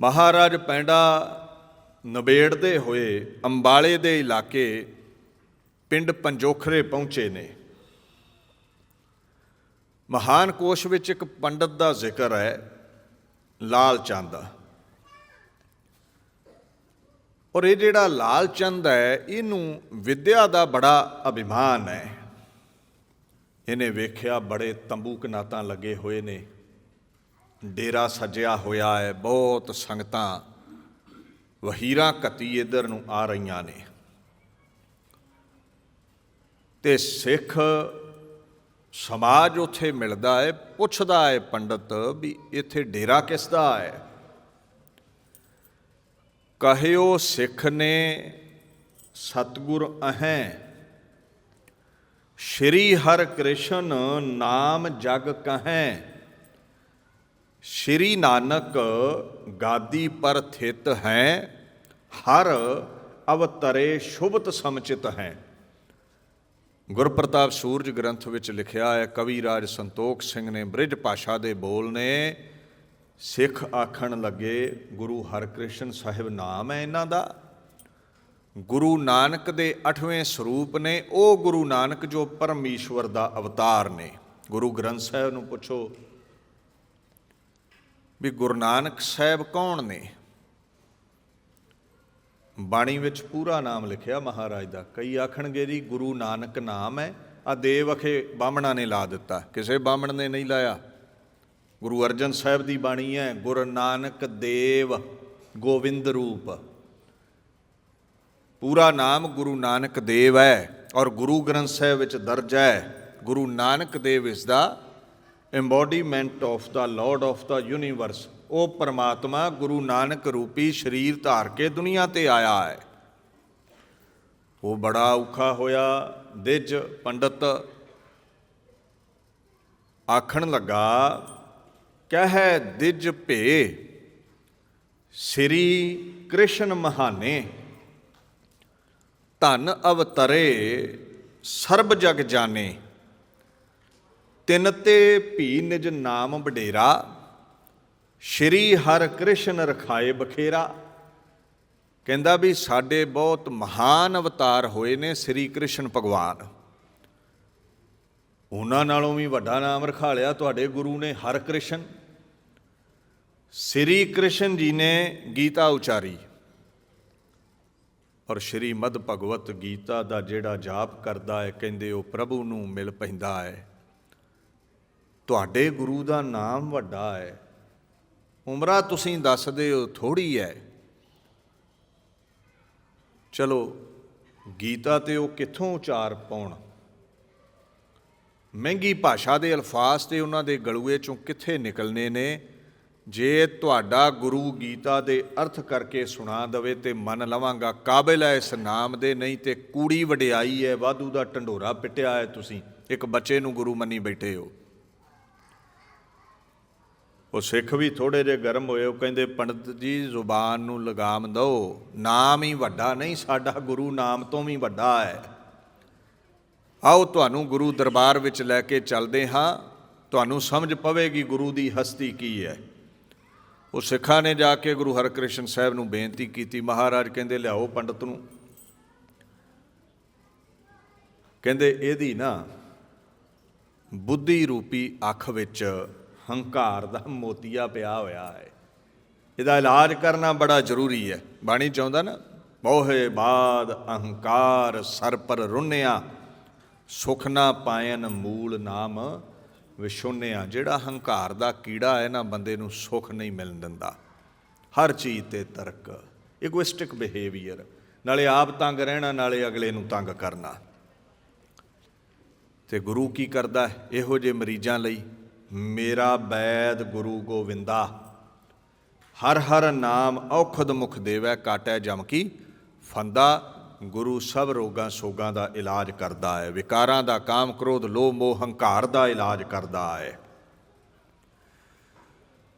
ਮਹਾਰਾਜ ਪੈਂਡਾ ਨਵੇੜਦੇ ਹੋਏ ਅੰਬਾਲੇ ਦੇ ਇਲਾਕੇ ਪਿੰਡ ਪੰਜੋਖਰੇ ਪਹੁੰਚੇ ਨੇ। ਮਹਾਨ ਕੋਸ਼ ਵਿੱਚ ਇੱਕ ਪੰਡਤ ਦਾ ਜ਼ਿਕਰ ਹੈ, ਲਾਲ ਚੰਦ। ਔਰ ਇਹ ਜਿਹੜਾ ਲਾਲ ਚੰਦ ਹੈ, ਇਹਨੂੰ ਵਿਦਿਆ ਦਾ ਬੜਾ ਅਭਿਮਾਨ ਹੈ। ਇਹਨੇ ਵੇਖਿਆ ਬੜੇ ਤੰਬੂ ਕਨਾਤਾਂ ਲੱਗੇ ਹੋਏ ਨੇ। ਡੇਰਾ ਸਜਿਆ ਹੋਇਆ ਹੈ, ਬਹੁਤ ਸੰਗਤਾਂ ਵਹੀਰਾਂ ਕੱਤੀ ਇਧਰ ਨੂੰ ਆ ਰਹੀਆਂ ਨੇ। ਤੇ ਸਿੱਖ ਸਮਾਜ ਉਥੇ ਮਿਲਦਾ ਹੈ, ਪੁੱਛਦਾ ਹੈ ਪੰਡਤ ਵੀ ਇੱਥੇ ਡੇਰਾ ਕਿਸ ਦਾ ਹੈ ਕਹਿਓ ਸਿੱਖ ਨੇ, ਸਤਗੁਰ ਅਹੈ, ਸ਼੍ਰੀ ਹਰ ਕ੍ਰਿਸ਼ਨ ਨਾਮ ਜਗ ਕਹੈ। ਸ਼੍ਰੀ ਨਾਨਕ ਗਾਦੀ ਪਰ ਥਿਤ ਹੈ, ਹਰ ਅਵਤਰੇ ਸ਼ੁਭਤ ਸਮਚਿਤ ਹੈ। ਗੁਰਪ੍ਰਤਾਪ ਸੂਰਜ ਗ੍ਰੰਥ ਵਿੱਚ ਲਿਖਿਆ ਹੈ, ਕਵੀ ਰਾਜ ਸੰਤੋਖ ਸਿੰਘ ਨੇ ਬ੍ਰਿਜ ਭਾਸ਼ਾ ਦੇ ਬੋਲ ਨੇ ਸਿੱਖ ਆਖਣ ਲੱਗੇ, ਗੁਰੂ ਹਰਕ੍ਰਿਸ਼ਨ ਸਾਹਿਬ ਨਾਮ ਹੈ ਇਹਨਾਂ ਦਾ। ਗੁਰੂ ਨਾਨਕ ਦੇ 8ਵੇਂ ਸਰੂਪ ਨੇ, ਉਹ ਗੁਰੂ ਨਾਨਕ ਜੋ ਪਰਮੇਸ਼ਵਰ ਦਾ ਅਵਤਾਰ ਨੇ। ਗੁਰੂ ਗ੍ਰੰਥ ਸਾਹਿਬ ਨੂੰ ਪੁੱਛੋ ਵੀ ਗੁਰੂ ਨਾਨਕ ਸਾਹਿਬ ਕੌਣ ਨੇ? ਬਾਣੀ ਵਿੱਚ ਪੂਰਾ ਨਾਮ ਲਿਖਿਆ ਮਹਾਰਾਜ ਦਾ। ਕਈ ਆਖਣਗੇ ਜੀ, ਗੁਰੂ ਨਾਨਕ ਨਾਮ ਹੈ। ਆ ਦੇਵ ਅਖੇ ਬਾਹਮਣਾ ਨੇ ਲਾ ਦਿੱਤਾ। ਕਿਸੇ ਬਾਹਮਣ ਨੇ ਨਹੀਂ ਲਾਇਆ। ਗੁਰੂ ਅਰਜਨ ਸਾਹਿਬ ਦੀ ਬਾਣੀ ਹੈ, ਗੁਰੂ ਨਾਨਕ ਦੇਵ ਗੋਵਿੰਦ ਰੂਪ। ਪੂਰਾ ਨਾਮ ਗੁਰੂ ਨਾਨਕ ਦੇਵ ਹੈ ਔਰ ਗੁਰੂ ਗ੍ਰੰਥ ਸਾਹਿਬ ਵਿੱਚ ਦਰਜ ਹੈ। Guru Nanak Dev is the embodiment of the lord of the universe ਉਹ ਪਰਮਾਤਮਾ ਗੁਰੂ ਨਾਨਕ ਰੂਪੀ ਸਰੀਰ ਧਾਰ ਕੇ ਦੁਨੀਆ ਤੇ ਆਇਆ ਹੈ। ਉਹ ਬੜਾ ਔਖਾ ਹੋਇਆ, ਦਿਜ ਪੰਡਤ ਆਖਣ ਲੱਗਾ, ਕਹਿ ਦਿਜ ਭੇ, ਸ੍ਰੀ ਕ੍ਰਿਸ਼ਨ ਮਹਾਨੇ, ਧਨ ਅਵਤਰੇ ਸਰਬ ਜਗ ਜਾਣੇ। ਤਿੰਨ ਤੇ ਭੀ ਨਿਜ ਨਾਮ ਵਡੇਰਾ, ਸ਼੍ਰੀ ਹਰਿ ਕ੍ਰਿਸ਼ਨ ਰਖਾਏ ਬਖੇਰਾ। ਕਹਿੰਦਾ ਵੀ ਸਾਡੇ ਬਹੁਤ ਮਹਾਨ ਅਵਤਾਰ ਹੋਏ ਨੇ ਸ੍ਰੀ ਕ੍ਰਿਸ਼ਨ ਭਗਵਾਨ। ਉਹਨਾਂ ਨਾਲੋਂ ਵੀ ਵੱਡਾ ਨਾਮ ਰਖਾ ਲਿਆ ਤੁਹਾਡੇ ਗੁਰੂ ਨੇ, ਹਰਿ ਕ੍ਰਿਸ਼ਨ। ਸ੍ਰੀ ਕ੍ਰਿਸ਼ਨ ਜੀ ਨੇ ਗੀਤਾ ਉਚਾਰੀ। ਔਰ ਸ਼੍ਰੀ ਮਦ ਭਗਵਤ ਗੀਤਾ ਦਾ ਜਿਹੜਾ ਜਾਪ ਕਰਦਾ ਹੈ, ਕਹਿੰਦੇ ਉਹ ਪ੍ਰਭੂ ਨੂੰ ਮਿਲ ਪੈਂਦਾ ਹੈ। ਤੁਹਾਡੇ ਗੁਰੂ ਦਾ ਨਾਮ ਵੱਡਾ ਹੈ। ਉਮਰਾ ਤੁਸੀਂ ਦੱਸਦੇ ਹੋ ਥੋੜੀ ਹੈ। ਚਲੋ, ਗੀਤਾ ਤੇ ਉਹ ਕਿੱਥੋਂ ਉਚਾਰ ਪਾਉਣ? ਮਹਿੰਗੀ ਭਾਸ਼ਾ ਦੇ ਅਲਫਾਜ਼ ਤੇ ਉਹਨਾਂ ਦੇ ਗਲੂਏ ਚੋਂ ਕਿੱਥੇ ਨਿਕਲਨੇ ਨੇ? ਜੇ ਤੁਹਾਡਾ ਗੁਰੂ ਗੀਤਾ ਦੇ ਅਰਥ ਕਰਕੇ ਸੁਣਾ ਦਵੇ ਤੇ ਮੰਨ ਲਵਾਂਗਾ, ਕਾਬਿਲ ਹੈ ਇਸ ਨਾਮ ਦੇ, ਨਹੀਂ ਤੇ ਕੂੜੀ ਵਡਿਆਈ ਹੈ, ਵਾਧੂ ਦਾ ਢੰਡੋਰਾ ਪਿੱਟਿਆ ਹੈ ਤੁਸੀਂ। ਇੱਕ ਬੱਚੇ ਨੂੰ ਗੁਰੂ ਮੰਨੀ ਬੈਠੇ ਹੋ। ਉਹ ਸਿੱਖ ਵੀ ਥੋੜੇ ਜਿਹੇ ਗਰਮ ਹੋਏ, ਉਹ ਕਹਿੰਦੇ, ਪੰਡਤ ਜੀ, ਜ਼ੁਬਾਨ ਨੂੰ ਲਗਾਮ ਦਿਓ। ਨਾਮ ਹੀ ਵੱਡਾ ਨਹੀਂ, ਸਾਡਾ ਗੁਰੂ ਨਾਮ ਤੋਂ ਵੀ ਵੱਡਾ ਹੈ। ਆਓ ਤੁਹਾਨੂੰ ਗੁਰੂ ਦਰਬਾਰ ਵਿੱਚ ਲੈ ਕੇ ਚੱਲਦੇ ਹਾਂ। ਤੁਹਾਨੂੰ ਸਮਝ ਪਵੇਗੀ ਗੁਰੂ ਦੀ ਹਸਤੀ ਕੀ ਹੈ। ਉਹ ਸਿੱਖਾਂ ਨੇ ਜਾ ਕੇ ਗੁਰੂ ਹਰਕ੍ਰਿਸ਼ਨ ਸਾਹਿਬ ਨੂੰ ਬੇਨਤੀ ਕੀਤੀ। ਮਹਾਰਾਜ ਕਹਿੰਦੇ, ਲਿਆਓ ਪੰਡਤ ਨੂੰ। ਕਹਿੰਦੇ, ਇਹਦੀ ਨਾ ਬੁੱਧੀ ਰੂਪੀ ਅੱਖ ਵਿੱਚ ਹੰਕਾਰ ਦਾ ਮੋਤੀਆ ਪਿਆ ਹੋਇਆ ਹੈ। ਇਹਦਾ ਇਲਾਜ ਕਰਨਾ ਬੜਾ ਜ਼ਰੂਰੀ ਹੈ। ਬਾਣੀ ਚਾਹੁੰਦਾ ਨਾ, ਮੋਹੇ ਬਾਦ ਅਹੰਕਾਰ ਸਰ ਪਰ ਰੁੰਨਿਆ, ਸੁਖ ਨਾ ਪਾਇਨ ਮੂਲ ਨਾਮ ਵਿਸ਼ੁੰਨਿਆ ਜਿਹੜਾ ਹੰਕਾਰ ਦਾ ਕੀੜਾ ਹੈ ਨਾ, ਬੰਦੇ ਨੂੰ ਸੁਖ ਨਹੀਂ ਮਿਲਣ ਦਿੰਦਾ। ਹਰ ਚੀਜ਼ ਤੇ ਤਰਕ ਇਗੋਇਸਟਿਕ ਬਿਹੇਵੀਅਰ ਨਾਲੇ ਆਪ ਤੰਗ ਰਹਿਣਾ, ਨਾਲੇ ਅਗਲੇ ਨੂੰ ਤੰਗ ਕਰਨਾ। ਤੇ ਗੁਰੂ ਕੀ ਕਰਦਾ ਇਹੋ ਜਿਹੇ ਮਰੀਜ਼ਾਂ ਲਈ ਮੇਰਾ ਬੈਦ ਗੁਰੂ ਗੋਵਿੰਦਾ। ਹਰ ਹਰ ਨਾਮ ਔਖਦ ਮੁਖ ਦੇਵੈ ਕਾਟੈ ਜਮ ਕੀ। ਫੰਦਾ ਗੁਰੂ ਸਭ ਰੋਗਾਂ ਸੋਗਾਂ ਦਾ ਇਲਾਜ ਕਰਦਾ ਹੈ। ਵਿਕਾਰਾਂ ਦਾ ਕਾਮ ਕ੍ਰੋਧ ਲੋਭ ਮੋਹ ਹੰਕਾਰ ਦਾ ਇਲਾਜ ਕਰਦਾ ਹੈ।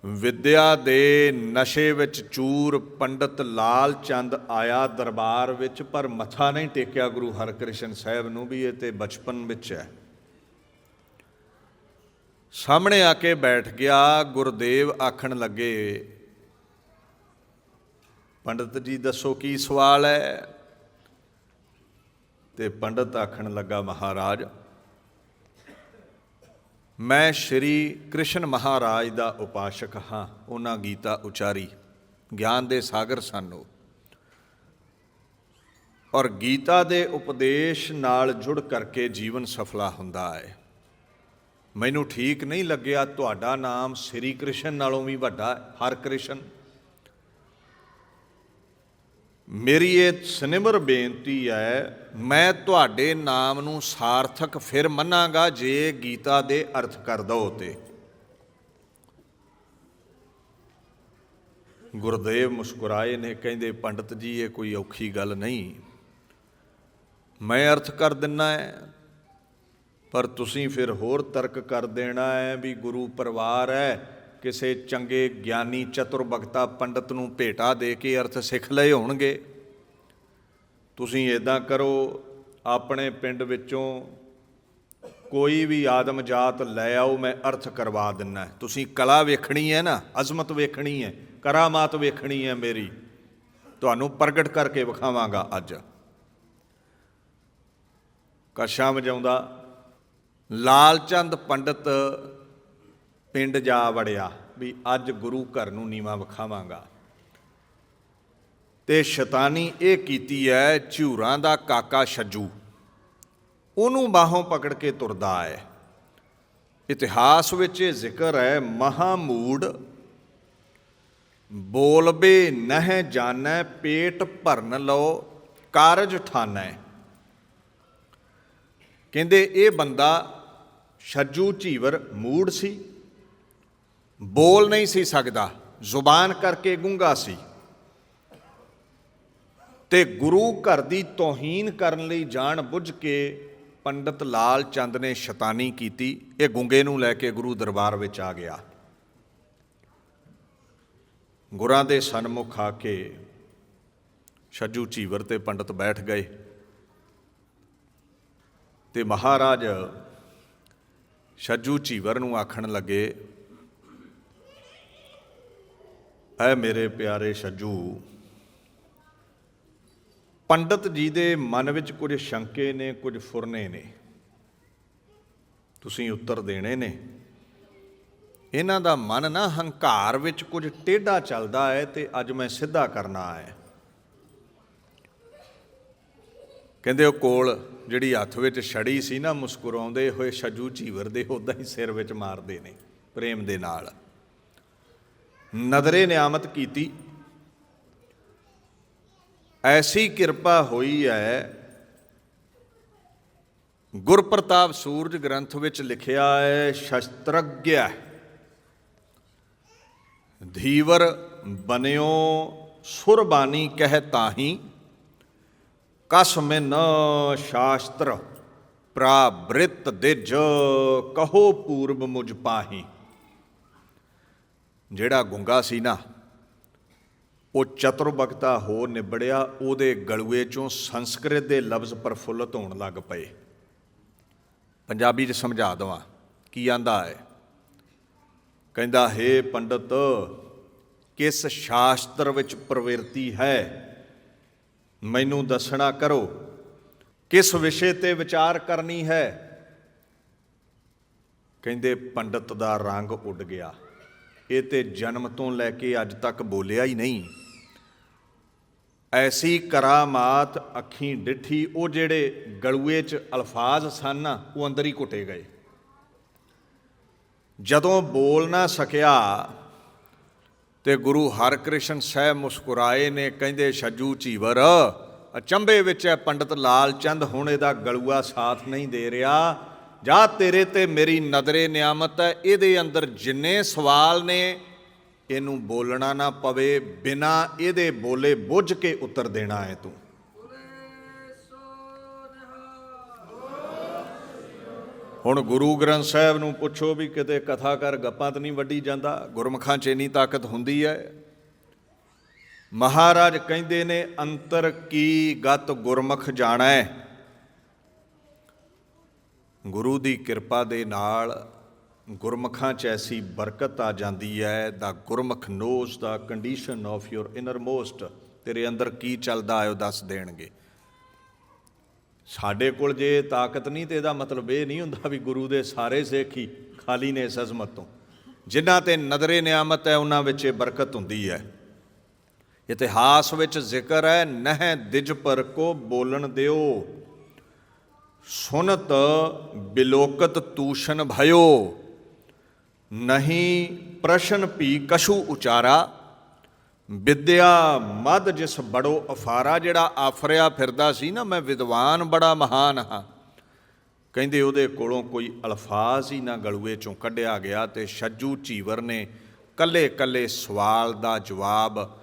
ਵਿਦਿਆ ਦੇ ਨਸ਼ੇ ਵਿੱਚ ਚੂਰ ਪੰਡਤ ਲਾਲ ਚੰਦ ਆਇਆ ਦਰਬਾਰ ਵਿੱਚ, ਪਰ ਮੱਥਾ ਨਹੀਂ ਟੇਕਿਆ ਗੁਰੂ ਹਰਕ੍ਰਿਸ਼ਨ ਸਾਹਿਬ ਨੂੰ ਵੀ ਇਹ ਤੇ ਬਚਪਨ ਵਿੱਚ ਹੈ। ਸਾਹਮਣੇ ਆ ਕੇ ਬੈਠ ਗਿਆ, ਗੁਰਦੇਵ ਆਖਣ ਲੱਗੇ, ਪੰਡਤ ਜੀ, ਦੱਸੋ ਕੀ ਸਵਾਲ ਹੈ? ਤੇ ਪੰਡਤ ਆਖਣ ਲੱਗਾ, ਮਹਾਰਾਜ, ਮੈਂ ਸ਼੍ਰੀ ਕ੍ਰਿਸ਼ਨ ਮਹਾਰਾਜ ਦਾ ਉਪਾਸ਼ਕ ਹਾਂ, ਉਹਨਾਂ ਗੀਤਾ ਉਚਾਰੀ, ਗਿਆਨ ਦੇ ਸਾਗਰ ਸਾਨੂੰ। ਔਰ ਗੀਤਾ ਦੇ ਉਪਦੇਸ਼ ਨਾਲ ਜੁੜ ਕਰਕੇ ਜੀਵਨ ਸਫਲਾ ਹੁੰਦਾ ਹੈ। ਮੈਨੂੰ ਠੀਕ ਨਹੀਂ ਲੱਗਿਆ, ਤੁਹਾਡਾ ਨਾਮ ਸ੍ਰੀ ਕ੍ਰਿਸ਼ਨ ਨਾਲੋਂ ਵੀ ਵੱਡਾ, ਹਰ ਕ੍ਰਿਸ਼ਨ। ਮੇਰੀ ਇਹ ਸਨਿਮਰ ਬੇਨਤੀ ਹੈ, ਮੈਂ ਤੁਹਾਡੇ ਨਾਮ ਨੂੰ ਸਾਰਥਕ ਫਿਰ ਮੰਨਾਂਗਾ, ਜੇ ਗੀਤਾ ਦੇ ਅਰਥ ਕਰ ਦੋ ਤੇ ਗੁਰਦੇਵ ਮੁਸਕਰਾਏ ਨੇ, ਕਹਿੰਦੇ, ਪੰਡਤ ਜੀ, ਇਹ ਕੋਈ ਔਖੀ ਗੱਲ ਨਹੀਂ। ਮੈਂ ਅਰਥ ਕਰ ਦਿੰਨਾ ਹੈ ਪਰ ਤੁਸੀਂ ਫਿਰ ਹੋਰ ਤਰਕ ਕਰ ਦੇਣਾ ਹੈ ਵੀ ਗੁਰੂ ਪਰਿਵਾਰ ਹੈ, ਕਿਸੇ ਚੰਗੇ ਗਿਆਨੀ ਚਤੁਰ ਬਖਤਾ ਪੰਡਤ ਨੂੰ ਭੇਟਾ ਦੇ ਕੇ ਅਰਥ ਸਿੱਖ ਲਏ ਹੋਣਗੇ। ਤੁਸੀਂ ਇਦਾਂ ਕਰੋ, ਆਪਣੇ ਪਿੰਡ ਵਿੱਚੋਂ ਕੋਈ ਵੀ ਆਦਮ ਜਾਤ ਲੈ ਆਓ, ਮੈਂ ਅਰਥ ਕਰਵਾ ਦਿੰਨਾ ਤੁਸੀਂ ਕਲਾ ਵੇਖਣੀ ਹੈ ਨਾ, ਅਜ਼ਮਤ ਵੇਖਣੀ ਹੈ, ਕਰਾਮਾਤ ਵੇਖਣੀ ਹੈ ਮੇਰੀ। ਤੁਹਾਨੂੰ ਪ੍ਰਗਟ ਕਰਕੇ ਵਿਖਾਵਾਂਗਾ ਅੱਜ। ਕਸ਼ਾ ਵਜਾਉਂਦਾ ਲਾਲਚੰਦ ਪੰਡਤ ਪਿੰਡ ਜਾ ਵੜਿਆ ਵੀ ਅੱਜ ਗੁਰੂ ਘਰ ਨੂੰ ਨੀਵਾ ਵਿਖਾਵਾਂਗਾ। ਤੇ ਸ਼ੈਤਾਨੀ ਇਹ ਕੀਤੀ ਹੈ ਝੂਰਾਂ ਦਾ ਕਾਕਾ ਛੱਜੂ। ਉਹਨੂੰ ਬਾਹੋਂ ਪਕੜ ਕੇ ਤੁਰਦਾ ਹੈ ਇਤਿਹਾਸ ਵਿੱਚ ਇਹ ਜ਼ਿਕਰ ਹੈ ਮਹਾਮੂੜ ਬੋਲਬੇ ਨਹਿ ਜਾਣੈ, ਪੇਟ ਭਰਨ ਲਓ, ਕਾਰਜ ਠਾਨੈ। ਕਹਿੰਦੇ ਇਹ ਬੰਦਾ ਛੱਜੂ ਝੀਵਰ ਮੂੜ ਸੀ। ਬੋਲ ਨਹੀਂ ਸੀ ਸਕਦਾ, ਜ਼ੁਬਾਨ ਕਰਕੇ ਗੂੰਗਾ ਸੀ। ਤੇ ਗੁਰੂ ਘਰ ਦੀ ਤੋਹੀਨ ਕਰਨ ਲਈ ਜਾਣ ਬੁੱਝ ਕੇ ਪੰਡਤ ਲਾਲ ਚੰਦ ਨੇ ਸ਼ੈਤਾਨੀ ਕੀਤੀ। ਇਹ ਗੁੰਗੇ ਨੂੰ ਲੈ ਕੇ ਗੁਰੂ ਦਰਬਾਰ ਵਿੱਚ ਆ ਗਿਆ। ਗੁਰਾਂ ਦੇ ਸਨਮੁਖ ਆ ਕੇ ਛੱਜੂ ਝੀਵਰ ਤੇ ਪੰਡਤ ਬੈਠ ਗਏ। ਤੇ ਮਹਾਰਾਜ ਛੱਜੂ ਝੀਵਰ ਨੂੰ ਆਖਣ ਲੱਗੇ, ਐ ਮੇਰੇ ਪਿਆਰੇ ਛੱਜੂ, ਪੰਡਤ ਜੀ ਦੇ ਮਨ ਵਿੱਚ ਕੁਝ ਸ਼ੰਕੇ ਨੇ, ਕੁਝ ਫੁਰਨੇ ਨੇ। ਤੁਸੀਂ ਉੱਤਰ ਦੇਣੇ ਨੇ। ਇਹਨਾਂ ਦਾ ਮਨ ਨਾ ਹੰਕਾਰ ਵਿੱਚ ਕੁਝ ਟੇਢਾ ਚੱਲਦਾ ਹੈ ਤੇ ਅੱਜ ਮੈਂ ਸਿੱਧਾ ਕਰਨਾ ਹੈ। ਕਹਿੰਦੇ ਉਹ ਕੋਲ ਜਿਹੜੀ ਹੱਥ ਵਿੱਚ ਛੜੀ ਸੀ ਨਾ, ਮੁਸਕਰਾਉਂਦੇ ਹੋਏ ਛੱਜੂ ਝੀਵਰ ਦੇ ਉਦਾਂ ਹੀ ਸਿਰ ਵਿੱਚ ਮਾਰਦੇ ਨੇ, ਪ੍ਰੇਮ ਦੇ ਨਾਲ। ਨਦਰੇ ਨਿਆਮਤ ਕੀਤੀ, ਐਸੀ ਕਿਰਪਾ ਹੋਈ ਹੈ ਗੁਰਪ੍ਰਤਾਪ ਸੂਰਜ ਗ੍ਰੰਥ ਵਿੱਚ ਲਿਖਿਆ ਹੈ ਸ਼ਸਤਰਗ੍ਯ, ਧੀਵਰ ਬਨਿਓ ਸੁਰਬਾਨੀ ਕਹਿ ਤਾਹੀ ਕਸ ਮੈਂ ਸ਼ਾਸਤਰ ਪ੍ਰਾਬ੍ਰਿਤ ਦਿਜ ਕਹੋ ਪੂਰਬ ਮੁਝ ਪਾਹੀ। ਜਿਹੜਾ ਗੁੰਗਾ ਸੀ ਨਾ, ਉਹ ਚਤੁਰਬਖਤਾ ਹੋ ਨਿਬੜਿਆ, ਉਹਦੇ ਗਲੂਏ ਚੋਂ ਸੰਸਕ੍ਰਿਤ ਦੇ ਲਫ਼ਜ਼ ਪ੍ਰਫੁੱਲਤ ਹੋਣ ਲੱਗ ਪਏ। ਪੰਜਾਬੀ 'ਚ ਸਮਝਾ ਦਵਾਂ, ਕੀ ਆਂਦਾ ਹੈ? ਕਹਿੰਦਾ, ਹੈ ਪੰਡਤ, ਕਿਸ ਸ਼ਾਸਤਰ ਵਿੱਚ ਪ੍ਰਵਿਰਤੀ ਹੈ? ਮੈਨੂੰ ਦੱਸਣਾ ਕਰੋ, ਕਿਸ ਵਿਸ਼ੇ ਤੇ ਵਿਚਾਰ ਕਰਨੀ ਹੈ? ਕਹਿੰਦੇ, ਪੰਡਤ ਦਾ ਰੰਗ ਉੱਡ ਗਿਆ। ਇਹ ਤੇ ਜਨਮ ਤੋਂ ਲੈ ਕੇ ਅੱਜ ਤੱਕ ਬੋਲਿਆ ਹੀ ਨਹੀਂ। ਐਸੀ ਕਰਾਮਾਤ, ਅੱਖੀਂ ਡਿੱਠੀ, ਉਹ ਜਿਹੜੇ ਗਲੂਏ 'ਚ ਅਲਫਾਜ਼ ਸਨ ਨਾ ਉਹ ਅੰਦਰ ਹੀ ਘੁੱਟੇ ਗਏ। ਜਦੋਂ ਬੋਲ ਨਾ ਸਕਿਆ ਤੇ ਗੁਰੂ ਹਰਕ੍ਰਿਸ਼ਨ ਸਾਹਿਬ ਮੁਸਕਰਾਏ ਨੇ ਕਹਿੰਦੇ, ਛੱਜੂ ਝੀਵਰ, ਅਚੰਬੇ ਵਿੱਚ ਹੈ ਪੰਡਤ ਲਾਲ ਚੰਦ ਹੁਣ ਇਹਦਾ ਗਲੂਆ ਸਾਥ ਨਹੀਂ ਦੇ ਰਿਹਾ। ਜਾ ਤੇਰੇ ਤੇ ਮੇਰੀ ਨਦਰੇ ਨਿਆਮਤ ਹੈ, ਇਹਦੇ ਅੰਦਰ ਜਿੰਨੇ ਸਵਾਲ ਨੇ, ਇਹਨੂੰ ਬੋਲਣਾ ਨਾ ਪਵੇ, ਬਿਨਾ ਇਹਦੇ ਬੋਲੇ ਬੁੱਝ ਕੇ ਉੱਤਰ ਦੇਣਾ ਹੈ ਤੂੰ। ਹੁਣ ਗੁਰੂ ਗ੍ਰੰਥ ਸਾਹਿਬ ਨੂੰ ਪੁੱਛੋ ਵੀ ਕਿਤੇ ਕਥਾ ਕਰ ਗੱਪਾਂ ਤਾਂ ਨਹੀਂ ਵੱਢੀ ਜਾਂਦਾ? ਗੁਰਮੁਖਾਂ 'ਚ ਇੰਨੀ ਤਾਕਤ ਹੁੰਦੀ ਹੈ। ਮਹਾਰਾਜ ਕਹਿੰਦੇ ਨੇ, ਅੰਤਰ ਕੀ ਗਤ ਗੁਰਮੁਖ ਹੈ ਗੁਰੂ ਦੀ ਕਿਰਪਾ ਦੇ ਨਾਲ ਗੁਰਮੁਖਾਂ 'ਚ ਐਸੀ ਬਰਕਤ ਆ ਜਾਂਦੀ ਹੈ। The Gurmukh knows the condition of your innermost ਤੇਰੇ ਅੰਦਰ ਕੀ ਚੱਲਦਾ ਹੈ ਉਹ ਦੱਸ ਦੇਣਗੇ। ਸਾਡੇ ਕੋਲ ਜੇ ਤਾਕਤ ਨਹੀਂ ਤੇ ਇਹਦਾ ਮਤਲਬ ਇਹ ਨਹੀਂ ਹੁੰਦਾ ਵੀ ਗੁਰੂ ਦੇ ਸਾਰੇ ਸਿੱਖ ਹੀ ਖਾਲੀ ਨੇ ਇਸ ਅਜ਼ਮਤ ਤੋਂ। ਜਿਨ੍ਹਾਂ ਤੇ ਨਦਰੇ ਨਿਆਮਤ ਹੈ, ਉਹਨਾਂ ਵਿੱਚ ਇਹ ਬਰਕਤ ਹੁੰਦੀ ਹੈ। ਇਤਿਹਾਸ ਵਿੱਚ ਜ਼ਿਕਰ ਹੈ, ਨਹਿ ਦਿਜ ਪਰ ਕੋ ਬੋਲਣ ਦਿਓ। ਸੁਨਤ ਬਿਲੋਕਤ ਤੂਸ਼ਨ ਭਇਓ। ਨਹੀਂ ਪ੍ਰਸ਼ਨ ਭੀ ਕਸ਼ੂ ਉਚਾਰਾ। ਵਿਦਿਆ ਮਦ ਜਿਸ ਬੜੋ ਅਫਾਰਾ ਜਿਹੜਾ ਆਫਰਿਆ ਫਿਰਦਾ ਸੀ ਨਾ, ਮੈਂ ਵਿਦਵਾਨ ਬੜਾ ਮਹਾਨ ਹਾਂ। ਕਹਿੰਦੇ ਉਹਦੇ ਕੋਲੋਂ ਕੋਈ ਅਲਫਾਜ਼ ਹੀ ਨਾ ਗਲੂਏ ਚੋਂ ਕੱਢਿਆ ਗਿਆ ਤੇ ਛੱਜੂ ਝੀਵਰ ਨੇ ਕੱਲੇ ਕੱਲੇ ਸਵਾਲ ਦਾ ਜਵਾਬ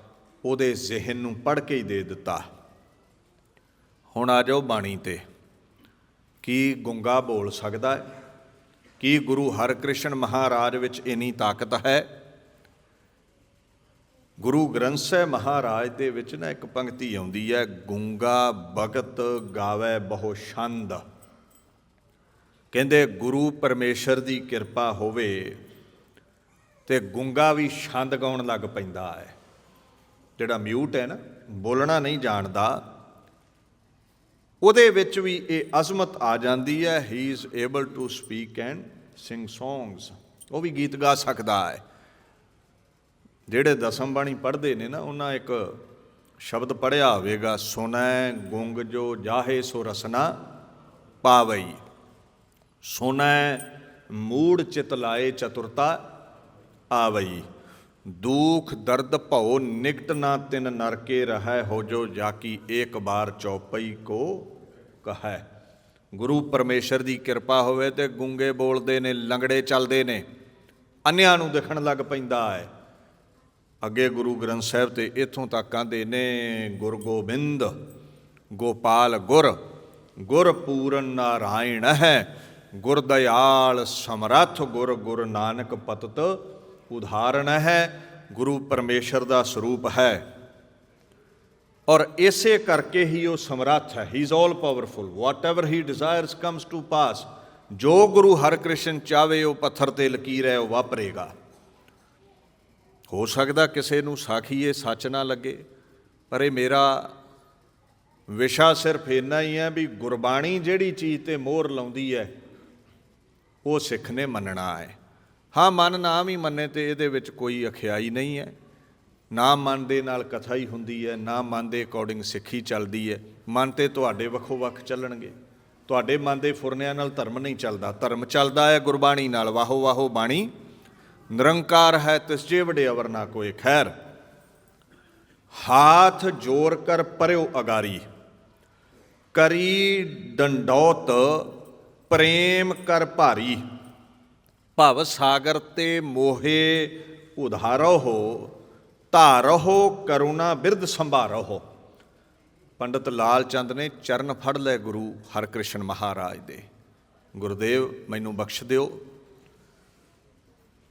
ਉਹਦੇ ਜ਼ਿਹਨ ਨੂੰ ਪੜ੍ਹ ਕੇ ਹੀ ਦੇ ਦਿੱਤਾ। ਹੁਣ ਆ ਜਾਓ ਬਾਣੀ ਤੇ। ਕੀ ਗੁੰਗਾ ਬੋਲ ਸਕਦਾ ਹੈ? ਕੀ ਗੁਰੂ ਹਰਕ੍ਰਿਸ਼ਨ ਮਹਾਰਾਜ ਵਿੱਚ ਇਨੀ ਤਾਕਤ ਹੈ? ਗੁਰੂ ਗ੍ਰੰਥ ਸਾਹਿਬ ਮਹਾਰਾਜ ਦੇ ਵਿੱਚ ਨਾ ਇੱਕ ਪੰਕਤੀ ਆਉਂਦੀ ਹੈ, ਗੁੰਗਾ ਭਗਤ ਗਾਵੇ ਬਹੁ ਛੰਦ। ਕਹਿੰਦੇ, ਗੁਰੂ ਪਰਮੇਸ਼ਰ ਦੀ ਕਿਰਪਾ ਹੋਵੇ ਤੇ ਗੁੰਗਾ ਵੀ ਛੰਦ ਗਾਉਣ ਲੱਗ ਪੈਂਦਾ ਹੈ। ਜਿਹੜਾ ਮਿਊਟ ਹੈ ਨਾ, ਬੋਲਣਾ ਨਹੀਂ ਜਾਣਦਾ। ਉਹਦੇ ਵਿੱਚ ਵੀ ਇਹ ਅਜ਼ਮਤ ਆ ਜਾਂਦੀ ਹੈ he is able to speak and sing songs ਉਹ ਵੀ ਗੀਤ ਗਾ ਸਕਦਾ ਹੈ। ਜਿਹੜੇ ਦਸਮ ਬਾਣੀ ਪੜ੍ਹਦੇ ਨੇ ਨਾ, ਉਹਨਾਂ ਇੱਕ ਸ਼ਬਦ ਪੜਿਆ ਹੋਵੇਗਾ ਸੁਨੈ ਗੁੰਗ ਜੋ ਜਾਹੇ ਸੋ ਰਸਨਾ ਪਾਵਈ। ਸੁਨੈ ਮੂੜ ਚਿਤ ਲਾਏ ਚਤੁਰਤਾ ਆਵਈ। ਦੁਖ ਦਰਦ ਭਉ ਨਿਕਟ ਨਾ ਤਿਨ ਨਰਕੇ ਰਹੈ, ਹੋ ਜੋ ਜਾਕੀ ਏਕ ਬਾਰ ਚੌਪਈ ਕੋ ਕਹੈ। ਗੁਰੂ ਪਰਮੇਸ਼ਰ ਦੀ ਕਿਰਪਾ ਹੋਵੇ ਤੇ ਗੁੰਗੇ ਬੋਲਦੇ ਨੇ, ਲੰਗੜੇ ਚੱਲਦੇ ਨੇ, ਅੰਨਿਆਂ ਨੂੰ ਦਿਖਣ ਲੱਗ ਪੈਂਦਾ ਹੈ। ਅੱਗੇ ਗੁਰੂ ਗ੍ਰੰਥ ਸਾਹਿਬ ਤੇ ਇਥੋਂ ਤੱਕ ਆਂਦੇ ਨੇ, ਗੁਰ ਗੋਬਿੰਦ, ਗੋਪਾਲ ਗੁਰ ਗੁਰ ਪੂਰਨ ਨਾਰਾਇਣ ਹੈ, ਗੁਰ ਦਇਆਲ ਸਮਰੱਥ, ਗੁਰ ਗੁਰ ਨਾਨਕ ਪਤਤ ਉਦਾਹਰਣ ਹੈ, ਗੁਰੂ ਪਰਮੇਸ਼ਰ ਦਾ ਸਰੂਪ ਹੈ। ਔਰ ਇਸੇ ਕਰਕੇ ਹੀ ਉਹ ਸਮਰੱਥ ਹੈ he is all powerful whatever he desires comes to pass ਜੋ ਗੁਰੂ ਹਰਕ੍ਰਿਸ਼ਨ ਚਾਵੇ ਉਹ ਪੱਥਰ ਤੇ ਲਕੀਰ ਹੈ, ਉਹ ਵਾਪਰੇਗਾ। ਹੋ ਸਕਦਾ ਕਿਸੇ ਨੂੰ ਸਾਖੀ ਇਹ ਸੱਚ ਨਾ ਲੱਗੇ, ਪਰ ਇਹ ਮੇਰਾ ਵਿਸ਼ਾ ਸਿਰਫ ਇੰਨਾ ਹੀ ਹੈ ਵੀ ਗੁਰਬਾਣੀ ਜਿਹੜੀ ਚੀਜ਼ ਤੇ ਮੋਹਰ ਲਾਉਂਦੀ ਹੈ, ਉਹ ਸਿੱਖ ਨੇ ਮੰਨਣਾ ਹੈ। ਹਾਂ, ਮਨ ਨਾ ਵੀ ਮੰਨੇ ਤੇ ਇਹਦੇ ਵਿੱਚ ਕੋਈ ਅਖਿਆਈ ਨਹੀਂ ਹੈ। ਨਾ ਮਨ ਦੇ ਨਾਲ ਕਥਾ ਹੀ ਹੁੰਦੀ ਹੈ ਨਾ ਮਨ ਦੇ ਅਕੋਰਡਿੰਗ ਸਿੱਖੀ ਚੱਲਦੀ ਹੈ। ਮਨ ਤੇ ਤੁਹਾਡੇ ਵੱਖੋ ਵੱਖ ਚੱਲਣਗੇ। ਤੁਹਾਡੇ ਮਨ ਦੇ ਫੁਰਨਿਆਂ ਨਾਲ ਧਰਮ ਨਹੀਂ ਚੱਲਦਾ। ਧਰਮ ਚੱਲਦਾ ਹੈ ਗੁਰਬਾਣੀ ਨਾਲ। ਵਾਹੋ ਵਾਹੋ ਬਾਣੀ ਨਿਰੰਕਾਰ ਹੈ ਤਿਸ ਜੇ ਵਡੇ ਅਵਰ ਨਾ ਕੋਈ ਖੈਰ। ਹਾਥ ਜੋਰ ਕਰ ਪਰਿਓ ਅਗਾਰੀ। ਕਰੀ ਡੰਡੌਤ ਪ੍ਰੇਮ ਕਰ ਭਾਰੀ। ਭਵ ਸਾਗਰ ਤੇ ਮੋਹੇ ਉਧਾਰੋ ਹੋ ਧਾਰੋ ਕਰੁਣਾ ਬਿਰਧ ਸੰਭਾਰੋ ਪੰਡਤ ਲਾਲ ਚੰਦ ਨੇ ਚਰਨ ਫੜ ਲਏ ਗੁਰੂ ਹਰਕ੍ਰਿਸ਼ਨ ਮਹਾਰਾਜ ਦੇ। ਗੁਰਦੇਵ, ਮੈਨੂੰ ਬਖਸ਼ ਦਿਓ।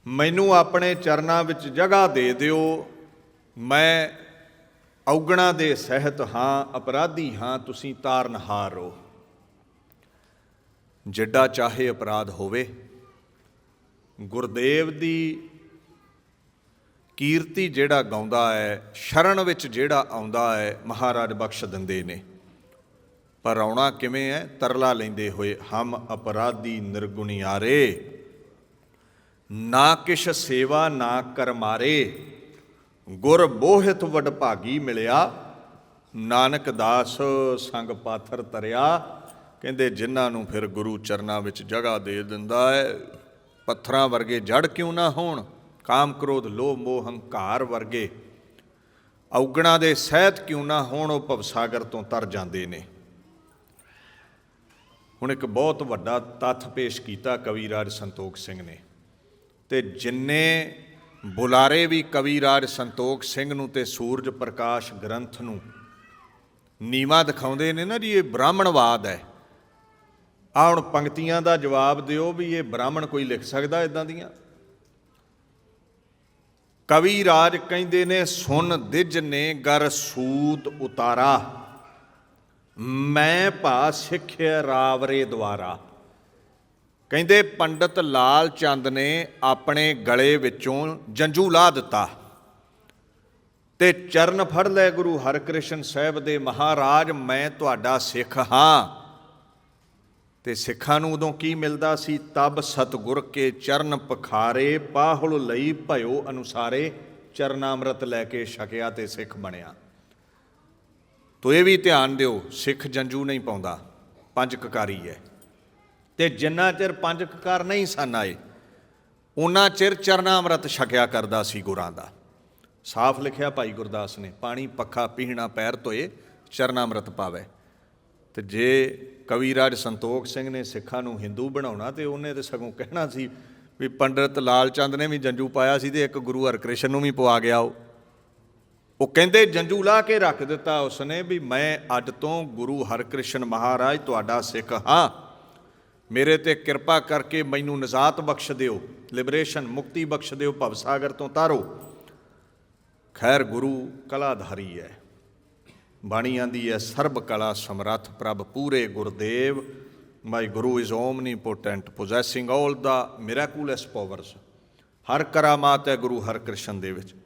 ਮੈਨੂੰ ਆਪਣੇ ਚਰਨਾਂ ਵਿੱਚ ਜਗ੍ਹਾ ਦੇ ਦਿਓ। ਮੈਂ ਔਗਣਾ ਦੇ ਸਹਿਤ ਹਾਂ, ਅਪਰਾਧੀ ਹਾਂ, ਤੁਸੀਂ ਤਾਰਨਹਾਰ ਹੋ। ਜਿੱਡਾ ਚਾਹੇ ਅਪਰਾਧ ਹੋਵੇ, ਗੁਰਦੇਵ ਦੀ ਕੀਰਤੀ ਜਿਹੜਾ ਗਾਉਂਦਾ ਹੈ, ਸ਼ਰਨ ਵਿੱਚ ਜਿਹੜਾ ਆਉਂਦਾ ਹੈ, ਮਹਾਰਾਜ ਬਖਸ਼ ਦਿੰਦੇ ਨੇ। ਪਰ ਆਉਣਾ ਕਿਵੇਂ ਹੈ? ਤਰਲਾ ਲੈਂਦੇ ਹੋਏ, ਹਮ ਅਪਰਾਧੀ ਨਿਰਗੁਣਿਆਰੇ। ਨਾ ਕਿਛ ਸੇਵਾ ਨਾ ਕਰਮਾਰੇ ਗੁਰ ਬੋਹਿਤ ਵਡ ਭਾਗੀ ਮਿਲਿਆ। ਨਾਨਕ ਦਾਸ ਸੰਗ ਪਾਥਰ ਤਰਿਆ ਕਹਿੰਦੇ ਜਿਨ੍ਹਾਂ ਨੂੰ ਫਿਰ ਗੁਰੂ ਚਰਨਾਂ ਵਿੱਚ ਜਗ੍ਹਾ ਦੇ ਦਿੰਦਾ ਹੈ, ਪੱਥਰਾਂ ਵਰਗੇ ਜੜ ਕਿਉਂ ਨਾ ਹੋਣ? ਕਾਮ ਕ੍ਰੋਧ, ਲੋਭ, ਮੋਹ, ਹੰਕਾਰ ਵਰਗੇ। ਔਗਣਾ ਦੇ ਸਹਿਤ ਕਿਉਂ ਨਾ ਹੋਣ, ਉਹ ਭਵਸਾਗਰ ਤੋਂ ਤਰ ਜਾਂਦੇ ਨੇ। ਹੁਣ ਇੱਕ ਬਹੁਤ ਵੱਡਾ ਤੱਥ ਪੇਸ਼ ਕੀਤਾ ਕਵੀ ਰਾਜ ਸੰਤੋਖ ਸਿੰਘ ਨੇ। ਤੇ ਜਿੰਨੇ ਬੁਲਾਰੇ ਵੀ ਕਵੀ ਰਾਜ ਸੰਤੋਖ ਸਿੰਘ ਨੂੰ ਤੇ ਸੂਰਜ ਪ੍ਰਕਾਸ਼ ਗ੍ਰੰਥ ਨੂੰ ਨੀਵਾ ਦਿਖਾਉਂਦੇ ਨੇ ਨਾ ਜੀ, ਇਹ ਬ੍ਰਾਹਮਣਵਾਦ ਹੈ। ਆ ਹੁਣ ਪੰਕਤੀਆਂ ਦਾ ਜਵਾਬ ਦਿਓ ਵੀ ਇਹ ਬ੍ਰਾਹਮਣ ਕੋਈ ਲਿਖ ਸਕਦਾ ਇਦਾਂ ਦੀਆਂ? ਕਵੀ ਰਾਜ ਕਹਿੰਦੇ ਨੇ, ਸੁਨ ਦਿਜ ਨੇ ਗਰ ਸੂਤ ਉਤਾਰਾ, ਮੈਂ ਭਾ ਸਿੱਖਿਆ ਰਾਵਰੇ ਦੁਆਰਾ। ਕਹਿੰਦੇ ਪੰਡਤ ਲਾਲ ਚੰਦ ਨੇ ਆਪਣੇ ਗਲੇ ਵਿੱਚੋਂ ਜੰਜੂ ਲਾ ਦਿੱਤਾ ਤੇ ਚਰਨ ਫੜ ਲੈ ਗੁਰੂ ਹਰਕ੍ਰਿਸ਼ਨ ਸਾਹਿਬ ਦੇ ਮਹਾਰਾਜ, ਮੈਂ ਤੁਹਾਡਾ ਸਿੱਖ ਹਾਂ। ਤੇ ਸਿੱਖਾਂ ਨੂੰ ਉਦੋਂ ਕੀ ਮਿਲਦਾ ਸੀ? ਤਬ ਸਤਗੁਰ ਕੇ ਚਰਨ ਪਖਾਰੇ, ਪਾਹੁਲ ਲਈ ਭਇਓ ਅਨੁਸਾਰੇ ਚਰਨਾਮ੍ਰਤ ਲੈ ਕੇ ਛਕਿਆ ਤੇ ਸਿੱਖ ਬਣਿਆ। ਤੋ ਇਹ ਵੀ ਧਿਆਨ ਦਿਓ, ਸਿੱਖ ਜੰਜੂ ਨਹੀਂ ਪਾਉਂਦਾ, ਪੰਜ ਕਕਾਰੀ ਹੈ। ਤੇ ਜਿੰਨਾ ਚਿਰ ਪੰਜ ਕਕਾਰ ਨਹੀਂ ਸਨ ਆਏ ਉਹਨਾਂ ਚਿਰ ਚਰਨਾਮ੍ਰਤ ਛਕਿਆ ਕਰਦਾ ਸੀ ਗੁਰਾਂ ਦਾ। ਸਾਫ਼ ਲਿਖਿਆ ਭਾਈ ਗੁਰਦਾਸ ਨੇ, ਪਾਣੀ ਪੱਖਾ ਪੀਣਾ ਪੈਰ ਧੋਏ, ਚਰਨਾਮ੍ਰਤ ਪਾਵੇ। ਤੇ ਜੇ ਕਵੀਰਾਜ ਸੰਤੋਖ ਸਿੰਘ ਨੇ ਸਿੱਖਾਂ ਨੂੰ ਹਿੰਦੂ ਬਣਾਉਣਾ ਤੇ ਉਹਨੇ ਤੇ ਸਗੋਂ ਕਹਿਣਾ ਸੀ ਵੀ ਪੰਡਿਤ ਲਾਲ ਚੰਦ ਨੇ ਵੀ ਜੰਜੂ ਪਾਇਆ ਸੀ ਤੇ ਇੱਕ ਗੁਰੂ ਹਰਕ੍ਰਿਸ਼ਨ ਨੂੰ ਵੀ ਪਵਾ ਗਿਆ ਉਹ ਉਹ ਕਹਿੰਦੇ, ਜੰਜੂ ਲਾ ਕੇ ਰੱਖ ਦਿੱਤਾ ਉਸਨੇ ਵੀ ਮੈਂ ਅੱਜ ਤੋਂ ਗੁਰੂ ਹਰਕ੍ਰਿਸ਼ਨ ਮਹਾਰਾਜ ਤੁਹਾਡਾ ਸਿੱਖ ਹਾਂ। ਮੇਰੇ ਤੇ ਕਿਰਪਾ ਕਰਕੇ ਮੈਨੂੰ ਨਜ਼ਾਤ ਬਖਸ਼ ਦਿਓ ਲਿਬਰੇਸ਼ਨ ਮੁਕਤੀ ਬਖਸ਼ ਦਿਓ, ਭਵ ਸਾਗਰ ਤੋਂ ਤਾਰੋ। ਖੈਰ ਗੁਰੂ ਕਲਾਧਾਰੀ ਹੈ ਬਾਣੀ ਆਂਦੀ ਹੈ ਸਰਬ ਕਲਾ ਸਮਰੱਥ ਪ੍ਰਭ ਪੂਰੇ Gurdev. My guru is omnipotent possessing all the miraculous powers ਹਰ ਕਰਾਮਾਤ ਹੈ ਗੁਰੂ ਹਰ ਕ੍ਰਿਸ਼ਨ ਦੇ ਵਿੱਚ।